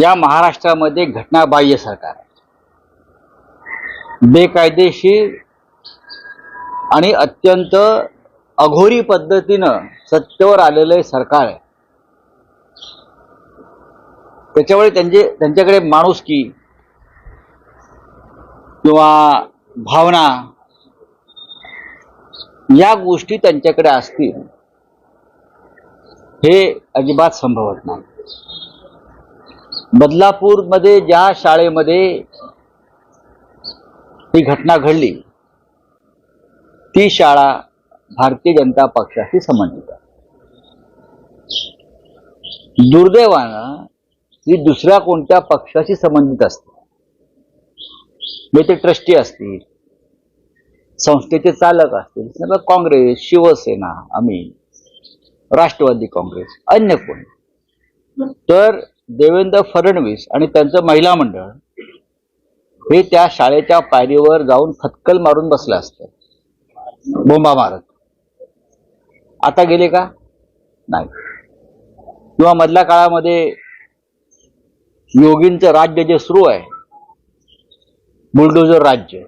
या महाराष्ट्रामध्ये घटनाबाह्य सरकार आहे. बेकायदेशीर आणि अत्यंत अघोरी पद्धतीनं सत्तेवर आलेलं सरकार आहे. त्याच्यामुळे त्यांचे त्यांच्याकडे माणुसकी किंवा भावना या गोष्टी त्यांच्याकडे असतील हे अजिबात संभवत नाही. बदलापूरमध्ये ज्या शाळेमध्ये ही घटना घडली ती शाळा भारतीय जनता पक्षाशी संबंधित आहे. दुर्दैवानं ही दुसऱ्या कोणत्या पक्षाशी संबंधित असते? ते ट्रस्टी असतील संस्थेचे चालक असतील काँग्रेस शिवसेना आम्ही राष्ट्रवादी काँग्रेस अन्य कोण. तर देवेंद्र फडणवीस आणि त्यांचं महिला मंडळ हे त्या शाळेच्या पायरीवर जाऊन फटकल मारून बसलं असतं. बोंबा मारत. आता गेले का? नाही. किंवा मधल्या काळामध्ये योगींचं राज्य जे सुरू आहे बुलडोझर राज्य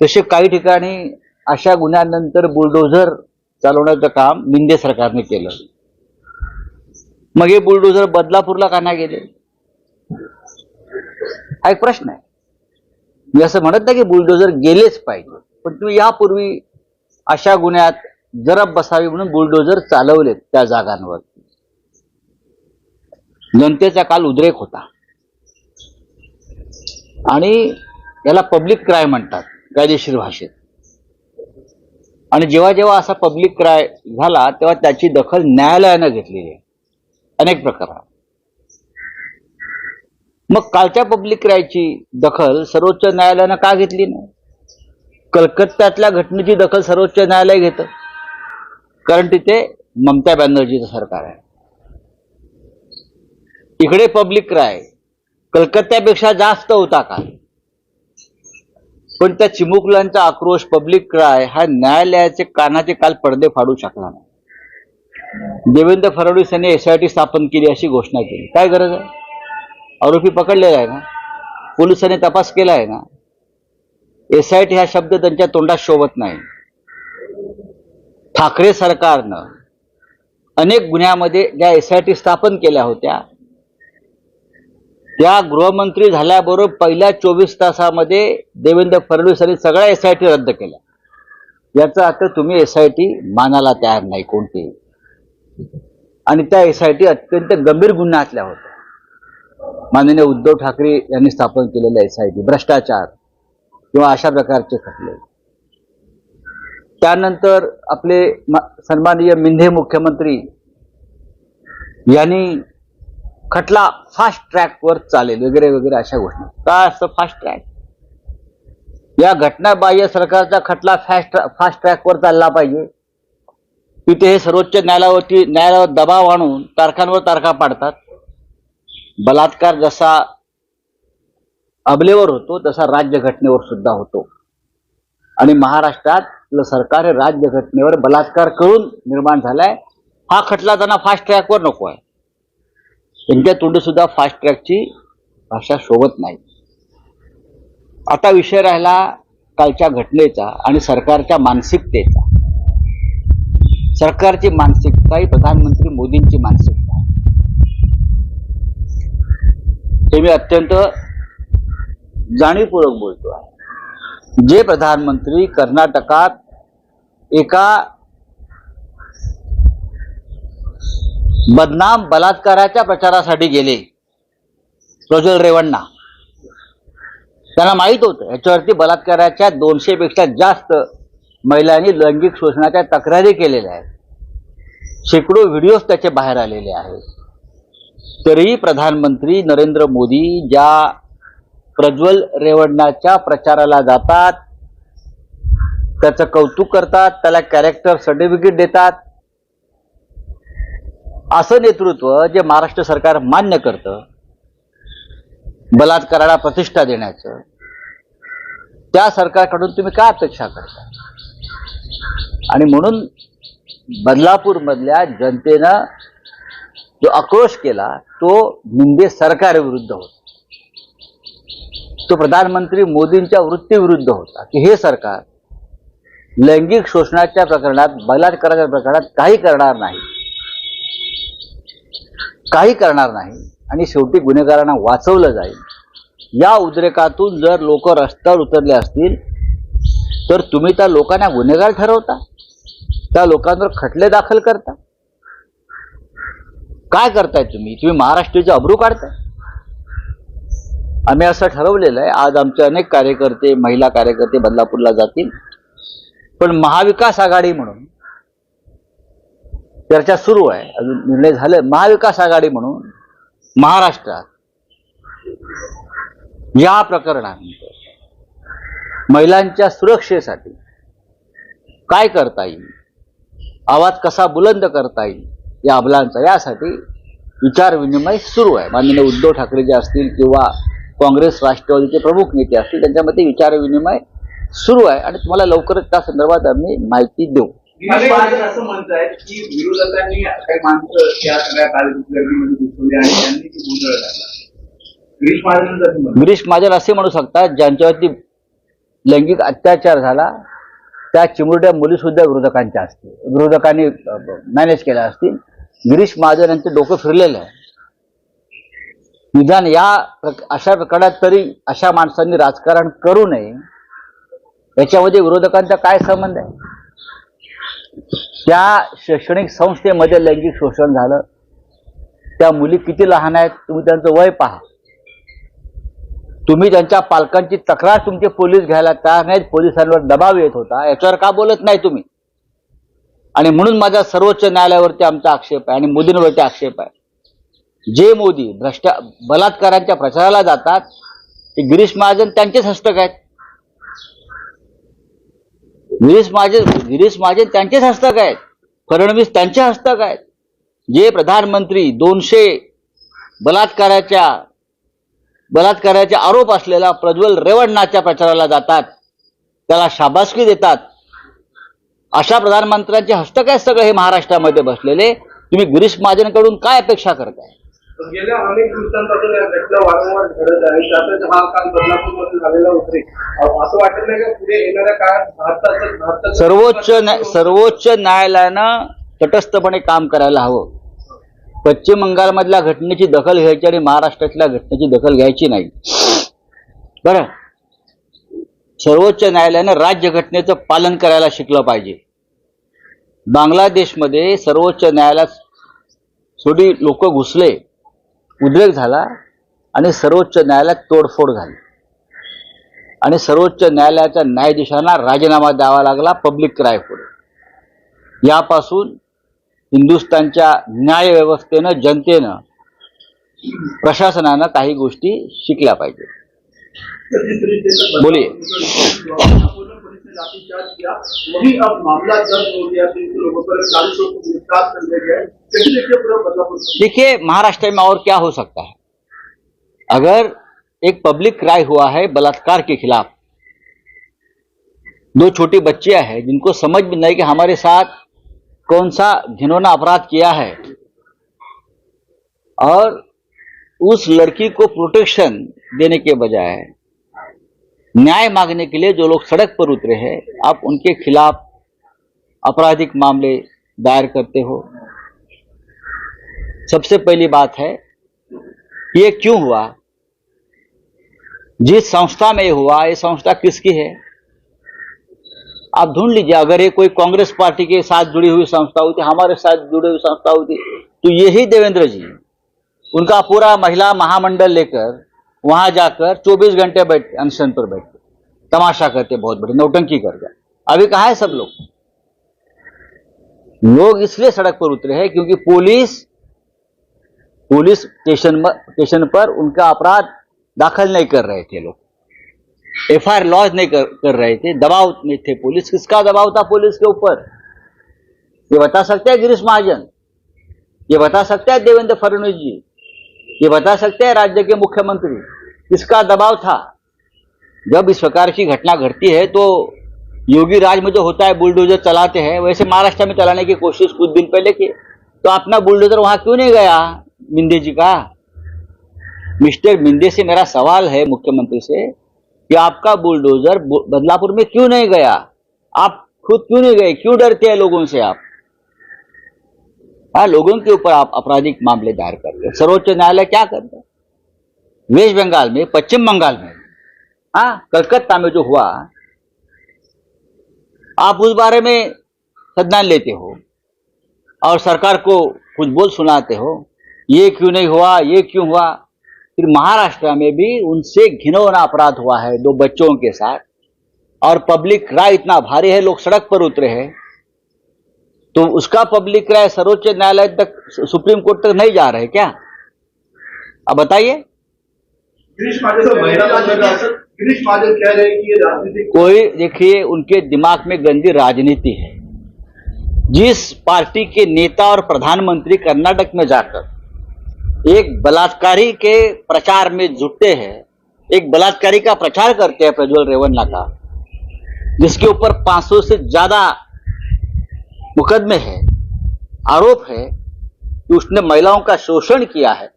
तसे काही ठिकाणी अशा गुन्ह्यानंतर बुलडोझर चालवण्याचं काम मिंदे सरकारने केलं. मग हे बुलडोझर बदलापूरला का नाही गेले? हा एक प्रश्न आहे. मी असं म्हणत नाही की बुलडोझर गेलेच पाहिजे. पण तुम्ही यापूर्वी अशा गुन्ह्यात जरब बसावी म्हणून बुलडोझर चालवलेत त्या जागांवर. जनतेचा काल उद्रेक होता. आणि याला पब्लिक क्राय म्हणतात कायदेशीर भाषेत. आणि जेव्हा जेव्हा असा पब्लिक क्राय झाला तेव्हा त्याची दखल न्यायालयानं घेतलेली आहे. अनेक प्रकार मग कालच्या पब्लिक रायची दखल सर्वोच्च न्यायालयानं का घेतली नाही? कलकत्त्यातल्या घटनेची दखल सर्वोच्च न्यायालय घेतं. कारण तिथे ममता बॅनर्जीचं सरकार आहे. इकडे पब्लिक क्राय कलकत्त्यापेक्षा जास्त होता का पण त्या चिमुकल्यांचा आक्रोश पब्लिक क्राय हा न्यायालयाचे कानाचे काल पडदे फाडू शकला नाही. देवेंद्र फडणवीस यांनी एसआयटी स्थापन केली अशी घोषणा केली. काय गरज आहे? आरोपी पकडलेला आहे ना? पोलिसांनी तपास केला आहे ना? एसआयटी हा शब्द त्यांच्या तोंडात शोभत नाही. ठाकरे सरकारनं अनेक गुन्ह्यामध्ये ज्या एसआयटी स्थापन केल्या होत्या त्या गृहमंत्री झाल्याबरोबर पहिल्या चोवीस तासामध्ये देवेंद्र फडणवीस यांनी सगळ्या एसआयटी रद्द केल्या. याचा अर्थ तुम्ही एसआयटी मानाला तयार नाही कोणतेही. आणि त्या एसआयटी अत्यंत गंभीर गुन्ह्यातल्या होत्या. माननीय उद्धव ठाकरे यांनी स्थापन केलेल्या एसआयटी भ्रष्टाचार किंवा अशा प्रकारचे खटले. त्यानंतर आपले सन्माननीय मिंधे मुख्यमंत्री यांनी खटला फास्ट ट्रॅकवर चालेल वगैरे वगैरे अशा गोष्टी. काय असतं फास्ट ट्रॅक या घटनाबाह्य सरकारचा खटला फास्ट फास्ट ट्रॅकवर चालला पाहिजे. तिथे हे सर्वोच्च न्यायालयावरती न्यायालयावर दबाव आणून तारखांवर तारखा पाडतात. बलात्कार जसा अबलेवर होतो तसा राज्यघटनेवर सुद्धा होतो. आणि महाराष्ट्रातलं सरकार हे राज्यघटनेवर बलात्कार करून निर्माण झालाय. हा खटला त्यांना फास्ट ट्रॅकवर नको आहे. त्यांच्या तोंडी सुद्धा फास्ट ट्रॅकची भाषा शोभत नाही. आता विषय राहिला कालच्या घटनेचा आणि सरकारच्या मानसिकतेचा. सरकारची मानसिकता ही प्रधानमंत्री मोदींची मानसिकता आहे. हे मी अत्यंत जाणीवपूर्वक बोलतो आहे. जे प्रधानमंत्री कर्नाटकात एका बदनाम बलात्काराच्या प्रचारासाठी गेले प्रज्वल रेवण्णा. त्यांना माहीत होतं याच्यावरती बलात्काराच्या दोनशे पेक्षा जास्त महिलांनी लैंगिक शोषणाच्या तक्रारी केलेल्या आहेत. शेकडो व्हिडिओज त्याचे बाहेर आलेले आहेत. तरीही प्रधानमंत्री नरेंद्र मोदी ज्या प्रज्वल रेवडणाच्या प्रचाराला जातात त्याचं कौतुक करतात त्याला कॅरेक्टर सर्टिफिकेट देतात असं नेतृत्व जे महाराष्ट्र सरकार मान्य करतं बलात्काराला प्रतिष्ठा देण्याचं त्या सरकारकडून तुम्ही काय अपेक्षा करता? आणि म्हणून बदलापूर मधल्या जनतेनं जो आक्रोश केला तो निंदे सरकारविरुद्ध होता. तो प्रधानमंत्री मोदींच्या वृत्तीविरुद्ध होता की हे सरकार लैंगिक शोषणाच्या प्रकरणात बलात्काराच्या प्रकरणात काही करणार नाही. काही करणार नाही. आणि शेवटी गुन्हेगारांना वाचवलं जाईल. या उद्रेकातून जर लोक रस्त्यावर उतरले असतील तर तुम्ही त्या लोकांना गुन्हेगार ठरवता? त्या लोकांवर खटले दाखल करता? काय करताय तुम्ही? तुम्ही महाराष्ट्राचे अब्रू काढताय? आम्ही असं ठरवलेलं आहे आज आमचे अनेक कार्यकर्ते महिला कार्यकर्ते बदलापूरला जातील. पण महाविकास आघाडी म्हणून चर्चा सुरू आहे. अजून निर्णय झाले. महाविकास आघाडी म्हणून महाराष्ट्रात या प्रकरणानंतर महिलांच्या सुरक्षेसाठी. काय करता येईल? आवाज कसा बुलंद करता येईल? या अबलांचा यासाठी विचार विनिमय सुरू आहे. माननीय उद्धव ठाकरे जे असतील किंवा काँग्रेस राष्ट्रवादीचे प्रमुख नेते असतील त्यांच्यामध्ये विचार विनिमय सुरू आहे. आणि तुम्हाला लवकरच त्या संदर्भात आम्ही माहिती देऊ. असं म्हणतायत की विरोधकांनी काही माणसं त्या सगळ्या आणि त्यांनी गिरीश महाजन असे म्हणू शकतात ज्यांच्यावरती लैंगिक अत्याचार झाला त्या चिमुरड्या मुली सुद्धा विरोधकांच्या असतील. विरोधकांनी मॅनेज केल्या असतील. गिरीश महाजन यांचं डोकं फिरलेलं आहे. निदान या अशा प्रकारात तरी अशा माणसांनी राजकारण करू नये. याच्यामध्ये विरोधकांचा काय संबंध आहे? त्या शैक्षणिक संस्थेमध्ये लैंगिक शोषण झालं. त्या मुली किती लहान आहेत तुम्ही त्यांचं वय पहा. तुम्ही त्यांच्या पालकांची तक्रार तुमचे पोलीस घ्यायला तयार नाहीत पोलिसांवर दबाव येत होता याच्यावर का बोलत नाही तुम्ही? आणि म्हणून माझा सर्वोच्च न्यायालयावरती आमचा आक्षेप आहे आणि मोदींवरती आक्षेप आहे. जे मोदी भ्रष्टा बलात्कारांच्या प्रचाराला जातात ते गिरीश महाजन त्यांचेच हस्तक आहेत. गिरीश महाजन गिरीश महाजन त्यांचेच हस्तक आहेत. फडणवीस त्यांचे हस्तक आहेत. जे प्रधानमंत्री दोनशे बलात्काराच्या बलात्काराचे आरोप असलेला प्रज्वल रेवण्णाच्या प्रचाराला जातात. त्याला शाबासकी देतात. अशा प्रधानमंत्र्यांचे हस्तक आहेत सगळं हे महाराष्ट्रामध्ये बसलेले. तुम्ही गिरीश महाजनकडून काय अपेक्षा करताय? पण गेल्या अनेक दिवसांपासून या घटना वारंवार घडत आहे. त्यातच हा काल बदलापूरमध्ये झालेला उद्रेक अहो, असं वाटत नाही का पुढे येणाऱ्या काळात भारताचं भारताचं सर्वोच्च न्याय- सर्वोच्च न्यायालयानं तटस्थपणे काम करायला हवं. पश्चिम बंगालमधल्या घटनेची दखल घ्यायची आणि महाराष्ट्रातल्या घटनेची दखल घ्यायची नाही. बरं. सर्वोच्च न्यायालयानं राज्यघटनेचं पालन करायला शिकलं पाहिजे. बांगलादेशमध्ये सर्वोच्च न्यायालयात थोडी लोक घुसले उद्रेक झाला आणि सर्वोच्च न्यायालयात तोडफोड झाली. आणि सर्वोच्च न्यायालयाच्या न्यायाधीशांना राजीनामा द्यावा लागला पब्लिक क्राय पुढे. यापासून हिंदुस्तानच्या न्यायव्यवस्थेनं जनतेनं, प्रशासनानं काही गोष्टी शिकल्या पाहिजे. बोलिये. देखिए महाराष्ट्र में और क्या हो सकता है? अगर एक पब्लिक क्राई हुआ है बलात्कार के खिलाफ, दो छोटी बच्चियाँ हैं जिनको समझ में नहीं कि हमारे साथ कौन सा घिनौना अपराध किया है? और उस लड़की को प्रोटेक्शन देने के बजाय न्याय मांगने के लिए जो लोग सड़क पर उतरे हैं, आप उनके खिलाफ आपराधिक मामले दायर करते हो। सबसे पहली बात है, ये क्यों हुआ? जिस संस्था में हुआ, ये संस्था किसकी है? आप ढूंढ लीजिए, अगर ये कोई कांग्रेस पार्टी के साथ जुड़ी हुई संस्था होती, हमारे साथ जुड़ी हुई संस्था होती तो यही देवेंद्र जी, उनका पूरा महिला महामंडल लेकर, वहाँ जाकर 24 घंटे बैठ, अनशन पर बैठते तमाशा करते बहुत बड़ी नौटंकी करते अभी कहा है सब लोग? लोग इसलिए सड़क पर उतरे हैं क्योंकि पुलिस पुलिस स्टेशन स्टेशन पर उनका अपराध दाखिल नहीं कर रहे थे लोग। एफ़ आई आर लॉन्च नहीं कर, कर रहे थे दबाव में थे पुलिस। किसका दबाव था पुलिस के ऊपर? ये बता सकते हैं गिरीश महाजन? ये बता सकते हैं देवेंद्र फडणवीस जी? ये बता सकते हैं राज्य के मुख्यमंत्री? किसका दबाव था? जब इस प्रकार की घटना घटती है तो योगी राज में जो होता है बुलडोजर चलाते हैं वैसे महाराष्ट्र में चलाने की कोशिश कुछ दिन पहले की। तो अपना बुलडोजर वहाँ क्यों नहीं गया मिंदे जी का? मिस्टर मिंदे से मेरा सवाल है मुख्यमंत्री से कि आपका बुलडोजर बदलापुर में क्यों नहीं गया? आप खुद क्यों नहीं गए? क्यों डरते हैं लोगों से आप? हाँ लोगों के ऊपर आप आपराधिक मामले दायर कर रहे सर्वोच्च न्यायालय क्या कर रहा वेस्ट बंगाल में, पश्चिम बंगाल में। हाँ कलकत्ता में जो हुआ, आप उस बारे में संज्ञान लेते हो और सरकार को कुछ बोल सुनाते हो। ये क्यों नहीं हुआ? ये क्यों हुआ? फिर महाराष्ट्र में भी उनसे घिनौना अपराध हुआ है दो बच्चों के साथ। और पब्लिक राय इतना भारी है लोग सड़क पर उतरे हैं। तो उसका पब्लिक राय सर्वोच्च न्यायालय तक सुप्रीम कोर्ट तक नहीं जा रहे क्या? अब बताइए। गिरीश महाजन महिला गिरीश महाजन कह रहे हैं कि ये राजनीतिक कोई देखिए उनके दिमाग में गंदी राजनीति है। जिस पार्टी के नेता और प्रधानमंत्री कर्नाटक में जाकर एक बलात्कारी के प्रचार में जुटते हैं, एक बलात्कारी का प्रचार करते हैं प्रज्वल रेवन्ना का, जिसके ऊपर 500 से ज़्यादा मुकदमे हैं, आरोप है कि उसने महिलाओं का शोषण किया है।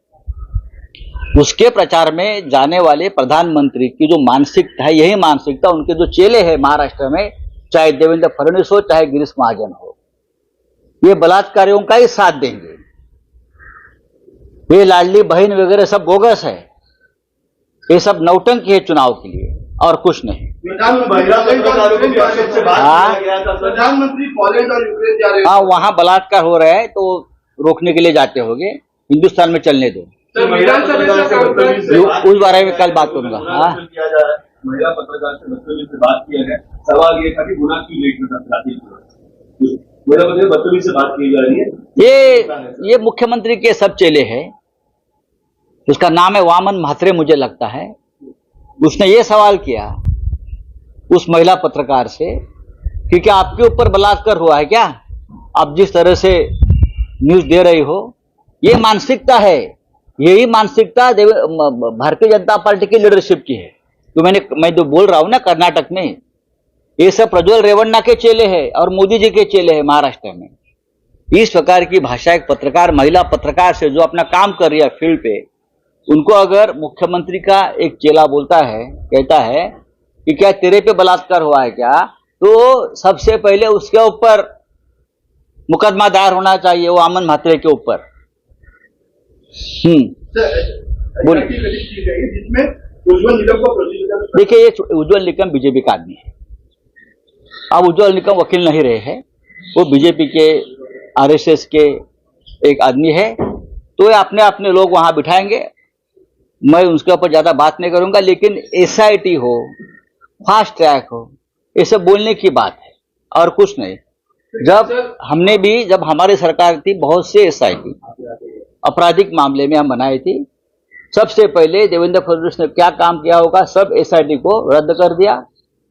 उसके प्रचार में जाने वाले प्रधानमंत्री की जो मानसिकता है, यही मानसिकता, उनके जो चेले हैं महाराष्ट्र में, चाहे देवेंद्र फडणवीस हो, चाहे गिरीश महाजन हो, ये बलात्कारियों का ही साथ देंगे। ये लाडली बहन वगैरह सब बोगस है। ये सब नौटंकी है चुनाव के लिए और कुछ नहीं। हाँ? प्रधानमंत्री पोलैंड और यूक्रेन जा रहे हैं। हाँ वहाँ बलात्कार हो रहा है तो रोकने के लिए जाते होंगे। हिंदुस्तान में चलने दो। उस उस बारे में कल बात करूँगा। हाँ। महिला पत्रकार से बात किया है। सवाल ये था कि गुना क्यों लेट में महिला पत्रकार बदतमीजी से बात की जा रही है। ये ये मुख्यमंत्री के सब चेले हैं। उसका नाम है वामन म्हात्रे मुझे लगता है। उसने ये सवाल किया उस महिला पत्रकार से कि क्या आपके ऊपर बलात्कार हुआ है क्या? आप जिस तरह से न्यूज़ दे रही हो ये मानसिकता है। यही मानसिकता भारतीय जनता पार्टी की लीडरशिप की है। तो मैंने मैं जो बोल रहा हूँ ना कर्नाटक में ये सब प्रज्वल रेवन्ना के चेले हैं और मोदी जी के चेले हैं महाराष्ट्र में। इस प्रकार की भाषा एक पत्रकार महिला पत्रकार से जो अपना काम कर रही है फ़ील्ड पे उनको अगर मुख्यमंत्री का एक चेला बोलता है कहता है कि क्या तेरे पे बलात्कार हुआ है क्या तो सबसे पहले उसके ऊपर मुकदमा दायर होना चाहिए वो आमन म्हात्रे के ऊपर। हम्म। बोलिए। देखिए ये उज्जवल निकम बीजेपी का आदमी है। अब उज्ज्वल निकम वकील नहीं रहे हैं। वो बीजेपी के आरएसएस के एक आदमी है। तो ये अपने अपने लोग वहाँ बिठाएँगे। मैं उसके ऊपर ज़्यादा बात नहीं करूँगा लेकिन एसआईटी हो फास्ट ट्रैक हो ये सब बोलने की बात है और कुछ नहीं। जब हमने भी जब हमारी सरकार थी बहुत से एसआईटी आपराधिक मामले में हम बनाई थी। सबसे पहले देवेंद्र फडणवीस ने क्या काम किया होगा सब एसआईटी को रद्द कर दिया।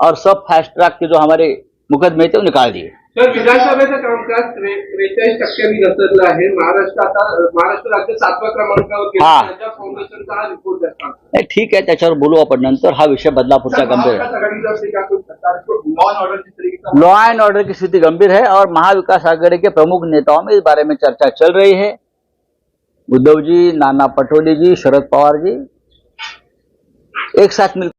और सब फास्ट ट्रैक के जो हमारे मुकदमे थे वो निकाल दिए विधानसभेचं कामकाज त्रेचाळीस टक्क्यांनी घसरलं आहे महाराष्ट्र आता महाराष्ट्र राज्य सातव्या क्रमांकावर गेलं. हा. त्याच्या फाउंडेशनचा हा रिपोर्ट जास्त नाही, ठीक आहे त्याच्यावर बोलू आपण नंतर हा विषय बदलापूरचा गंभीर है आघाडीवर टीका करून सरकार को लॉ एंड ऑर्डर की तरीके लॉ एंड ऑर्डर की स्थिति गंभीर है और महाविकास आघाड़ी के प्रमुख नेताओं में इस बारे में चर्चा चल रही है उद्धव जी नाना पटोले जी शरद पवार जी एक साथ मिल